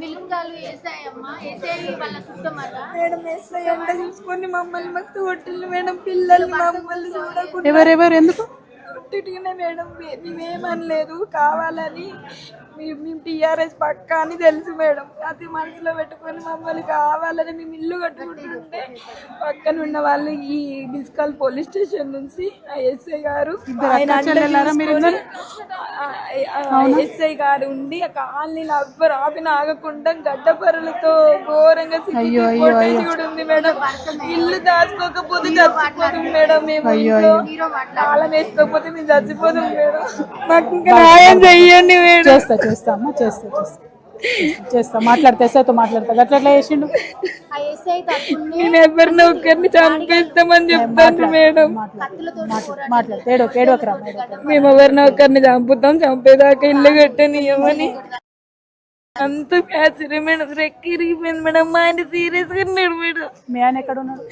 మిలుంగాలు వేసాయమ్మా. వేసే వాళ్ళ సుట్టమట మేడం ఎండ చూసుకొని మమ్మల్ని మస్తు మేడం పిల్లల్ని మమ్మల్ని చూడకుండా ఎవరెవరు? ఎందుకు? కొట్టిట్టుగానే మేడం. మేమేమనలేదు. కావాలని మేము టీఆర్ఎస్ పక్క అని తెలుసు మేడం. అది మనసులో పెట్టుకొని మమ్మల్ని కావాలని మేము ఇల్లు కట్టుకుంటుంటే పక్కన ఉన్న వాళ్ళు ఈ డిస్కల్ పోలీస్ స్టేషన్ నుంచి ఎస్ఐ గారు ఎస్ఐ గారు ఉండి ఆ కాలనీలో ఎవ్వరు ఆపిన ఆగకుండా గడ్డపరులతో ఘోరంగా కూడా ఉంది మేడం. ఇల్లు దాచుకోకపోతే చచ్చిపోతుంది మేడం మేము తాళం వేసుకోకపోతే మేము చచ్చిపోతాం మేడం. మాకు ఇంకా న్యాయం చెయ్యండి మేడం. చేస్తా చేస్తా. అమ్మా చేస్తా చేస్తా చేస్తా మాట్లాడతా. ఎస్ఐతో మాట్లాడతా గట్ల ఎట్లా చేసిండు నేను ఎవరిని ఒక్కరిని చంపేస్తామని చెప్తాను మేడం. కత్తులతో మాట్లాడు. కేడోకరా మేము ఎవరిని ఒక్కరిని చంపుతాం చంపేదాకా ఇల్లు కట్టనియమని. అంత ప్యాచరీ మేడం మేడం. మా ఆయన సీరియస్గా ఉన్నాడు మేడం. మీ ఆయన ఎక్కడ ఉన్నాడు?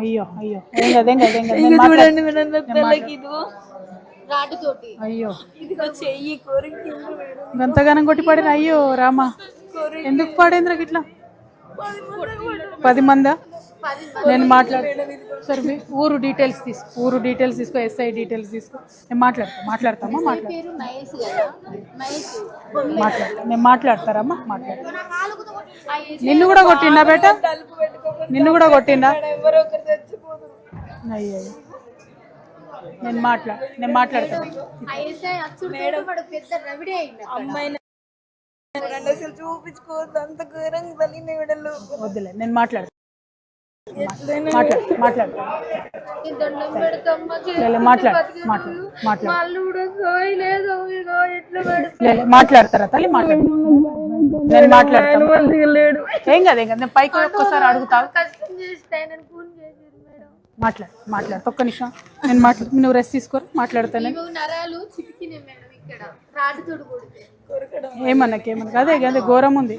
అయ్యో అయ్యో ఏం కదా ఏం కదా చూడండి మేడం ఇదిగో. అయ్యో. ఇదిగో చెయ్యి గంతగానం కొట్టి పడిన అయ్యో రామా. ఎందుకు పడేంద్ర గిట్లా పది మందా నేను మాట్లాడు సరే మీ ఊరు డీటెయిల్స్ తీసుకో ఊరు డీటెయిల్స్ తీసుకో ఎస్ఐ డీటెయిల్స్ తీసుకో. నేను మాట్లాడతా మాట్లాడతామా? మాట్లాడతా. మాట్లాడతా. నేను మాట్లాడతారమ్మా? మాట్లాడతా. నిన్ను కూడా కొట్టిండా బేట? నిన్ను కూడా కొట్టిండా? అయ్యో నేను మాట్లా నేను మాట్లాడతాను అసలు చూపించుకోవద్దు. అంత ఘోరంగా తల్లిని విడలు వద్దులే నేను మాట్లాడతాను మాట్లాడతారా తల్లి? మాట్లాడు. నేను మాట్లాడతాను లేడు. ఏం కాదు ఏం కాదు నేను పైకి ఒక్కసారి అడుగుతా కష్టం చేస్తే ఆయన ఫోన్ చేశారు మేడం మాట్లాడు మాట్లాడు. ఒక్క నిమిషం. నేను మాట్లాడు. నువ్వు రెస్ట్ తీసుకోరు మాట్లాడతాను. నరాలు చితికినాయి మేడం ఇక్కడ. రాడ్డుతోడు కొడితే. ఏమన్నాక ఏమన్నా. అదే అదే ఘోరం ఉంది.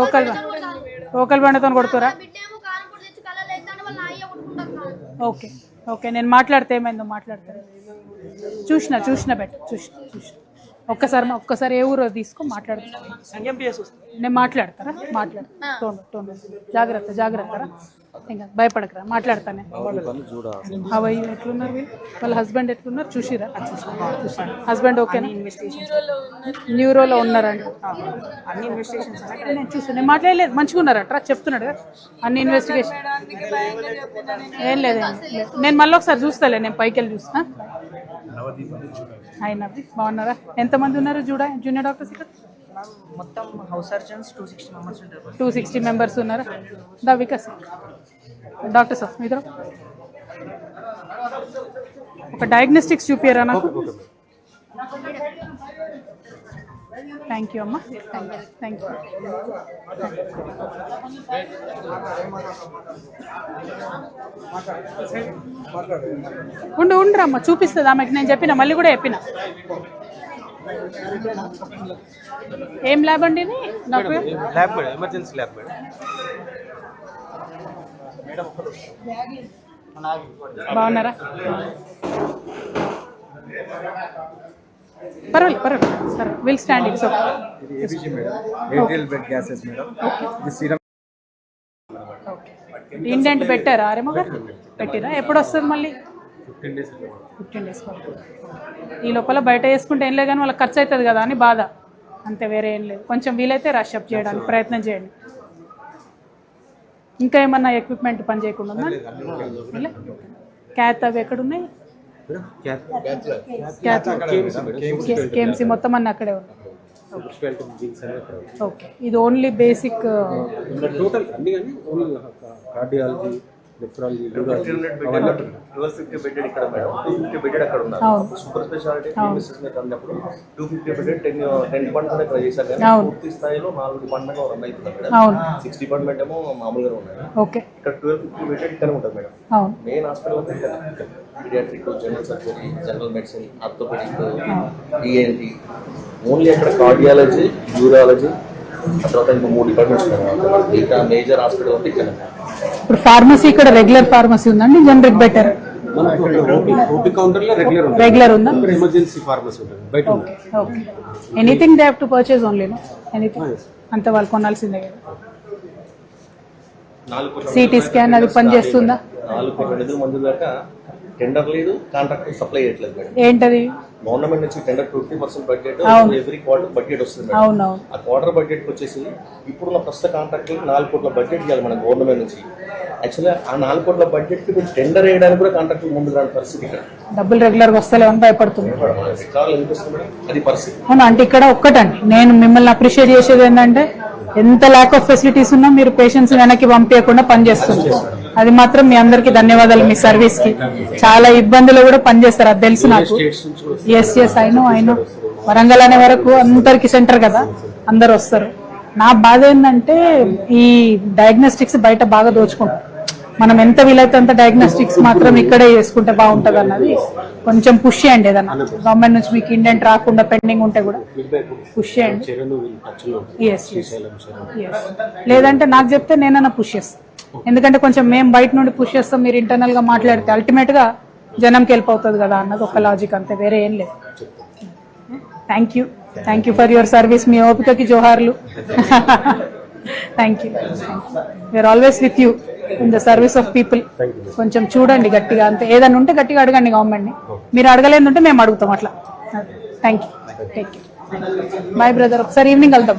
ఓకల్ ఓకల్ బండతో కొడుతురా? ఓకే. ఓకే నేను మాట్లాడితే ఏమైందో మాట్లాడతాను. చూసిన చూసిన బెట్ చూసిన చూసిన. ఒక్కసారి మా- ఒక్కసారి ఏ ఊరో తీసుకో మాట్లాడతాను నేను మాట్లాడతారా? మాట్లాడతా జాగ్రత్త జాగ్రత్త. ఇంకా భయపడకరా మాట్లాడతానే. అవయ్య ఎట్లున్నారు వీళ్ళు? హస్బెండ్ ఎట్లున్నారు? చూసిరా? హస్బెండ్ ఓకేనా న్యూరోలో ఉన్నారండి అన్ని ఇన్వెస్టిగేషన్స్ నేను చూసాను నేను మాట్లాడలేదు. మంచిగా ఉన్నారట్రా చెప్తున్నాడు కదా. అన్ని ఇన్వెస్టిగేషన్ ఏం లేదు. నేను మళ్ళీ ఒకసారి చూస్తాలే నేను పైకి వెళ్ళి చూస్తా ఆయన బాగున్నారా? ఎంతమంది ఉన్నారు చూడ జూనియర్ డాక్టర్స్ ఇక్కడ మొత్తం house surgeons two sixty members ఉంటారు. టూ సిక్స్టీ మెంబర్స్ ఉన్నారు? దా వికాస్ డాక్టర్ సార్ ఇద్దరు? ఒక డయాగ్నోస్టిక్స్ చూపియరా నాకు? థ్యాంక్ యూ అమ్మా. థ్యాంక్ యూ ఉండు ఉండ్రా అమ్మ చూపిస్తుంది ఆమెకి. నేను చెప్పిన మళ్ళీ కూడా చెప్పిన. ఏం ల్యాబ్ అండి ఇది? నాకు lab madam? Emergency lab madam. బాగున్నారా? పర్వాలేదు పర్వాలేదు. సరే will stand it's okay indent పెట్టారా? ఆరేమో గారు పెట్టిరా? ఎప్పుడు వస్తుంది మళ్ళీ? ఫిఫ్టీన్ డేస్ ఈ లోపల బయట వేసుకుంటే ఏం లేదు కానీ వాళ్ళకి ఖర్చు అవుతుంది కదా అని బాధ. అంతే వేరే ఏం లేదు. కొంచెం వీలైతే రష్ అప్ చేయడానికి ప్రయత్నం చేయండి. ఇంకా ఏమన్నా ఎక్విప్మెంట్ పని చేయకుండా ఉందా? క్యాత్ అవి ఎక్కడున్నాయి? కేఎంసీ మొత్తం అన్నీ అక్కడే ఉన్నాయి ఓకే ఇది ఓన్లీ బేసిక్ టోటల్ అన్ని కానీ ఓన్లీ కార్డియాలజీ ట్వెల్వ్ ఫిఫ్టీ ఇక్కడ మేడం. టూ ఫిఫ్టీ అక్కడ ఉన్నారు. సూపర్ స్పెషాలిటీ మిస్సెస్ మీద అన్నప్పుడు two fifty ten ten department ఇక్కడ చేశారు కానీ అవును. పూర్తి స్థాయిలో నాలుగు డిపార్ట్మెంట్ రన్ అవుతుంది మేడం అవును. సిక్స్ డిపార్ట్మెంట్ ఏమో మామూలుగా ఉన్నాయి. ఓకే. ఇక్కడ ట్వెల్వ్ ఫిఫ్టీ బెడెడ్ ఇక్కడ ఉంటుంది madam. Main hospital paediatric general surgery general medicine orthopaedic ENT only అక్కడ కార్డియాలజీ యూరాలజీ ఆ తర్వాత ఇంకా మూడు డిపార్ట్మెంట్స్ ఉన్నాయి. ఇక మేజర్ హాస్పిటల్ అంటే ఇక్కడ. ఇప్పుడు ఫార్మసీ ఇక్కడ రెగ్యులర్ ఫార్మసీ ఉందండి జనరిక్ బెటర్ రెగ్యులర్ ఉందా? ఎమర్జెన్సీ ఫార్మసీ ఉంటుంది బయట ఉంటుంది okay anything they have to purchase only anything అంత వాళ్ళు కొనాల్సిందే కదా. సిటీ స్కాన్ అది పని చేస్తుందా నాలుగు కోట్ల నిధులు మంజూరు దాకా టెండర్ లేదు కాంట్రాక్ట్ సప్లై చేయట్లేదు మేడం. ఏంటది? గవర్నమెంట్ నుంచి tender fifty percent budget. Every quarter budget వస్తుంది మేడం. ఆ క్వార్టర్ బడ్జెట్ వచ్చేసి ఇప్పుడున్న ప్రస్తుత కాంట్రాక్ట్ నాలుగు కోట్ల బడ్జెట్ ఇవ్వాలి మన గవర్నమెంట్ నుంచి. యాక్చువల్గా ఆ నాలుగు కోట్ల బడ్జెట్కి టెండర్ వేయడానికి కూడా కాంట్రాక్ట్ ముందు రాని పరిస్థితి ఇక్కడ. డబ్బులు భయపడుతుంది. ఎకరాలు ఎందుకు వస్తుంది మేడం అది పరిస్థితి. అవును అంటే ఇక్కడ ఒక్కటండి. నేను మిమ్మల్ని అప్రిషియేట్ చేసేది ఏంటంటే ఎంత ల్యాక్ ఆఫ్ ఫెసిలిటీస్ ఉన్నా మీరు పేషెంట్స్ వెనక్కి పంపించకుండా పనిచేస్తుంది అది మాత్రం మీ అందరికి ధన్యవాదాలు మీ సర్వీస్కి. చాలా ఇబ్బందులు కూడా పనిచేస్తారు అది తెలుసు నాకు. Yes yes I know I know Warangal అనే వరకు అందరికి సెంటర్ కదా అందరు వస్తారు. నా బాధ ఏంటంటే ఈ డయాగ్నోస్టిక్స్ బయట బాగా దోచుకుంటారు మనం ఎంత వీలైతే అంత డయాగ్నోస్టిక్స్ మాత్రం ఇక్కడే చేసుకుంటే బాగుంటది అన్నది కొంచెం పుష్ చేయండి ఏదన్నా గవర్నమెంట్ నుంచి మీకు ఇండెంట్ రాకుండా పెండింగ్ ఉంటే కూడా పుష్ చేయండి. లేదంటే నాకు చెప్తే నేనన్నా పుష్ చేస్తాను ఎందుకంటే కొంచెం మేము బయట నుండి పుష్ చేస్తాం మీరు ఇంటర్నల్గా మాట్లాడితే అల్టిమేట్గా జనంకి వెళ్ళిపోతుంది కదా అన్నది ఒక లాజిక్ అంతే వేరే ఏం లేదు. Thank you thank you for your service మీ ఓపికకి జోహార్లు. Thank you we are always with you in the service of people కొంచెం చూడండి గట్టిగా అంతే. ఏదైనా ఉంటే గట్టిగా అడగండి గవర్నమెంట్ని మీరు అడగలేదు ఉంటే మేము అడుగుతాం అట్లా. Thank you take you bye brother ఒకసారి ఈవినింగ్ వెళ్దాం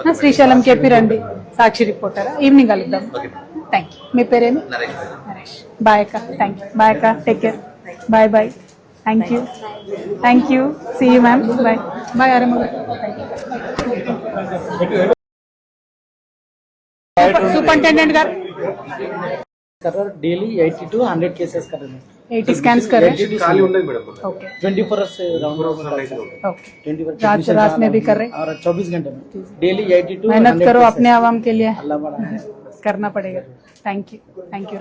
ఆ, శ్రీశైలం కేపీ రండి. సాక్షి రిపోర్టరా ఈవినింగ్ కలుద్దాం. థ్యాంక్ యూ మీ పేరేమి? నరేష్. బాయ్ అక్క. థ్యాంక్ యూ బాయ్ అక్క. Take care bye bye thank you thank you see you ma'am bye bye అరే सुपरिटेंडेंट कर डेली 80 टू 100 केसेस कर रहे हैं 80 स्कैन्स कर रहे हैं खाली online madam okay 24 hours round okay 24 रात रात में भी कर रहे हैं और 24 घंटे में डेली 80 टू मेहनत करो अपने आवाम के लिए अल्लाह बड़ा है करना पड़ेगा थैंक यू थैंक यू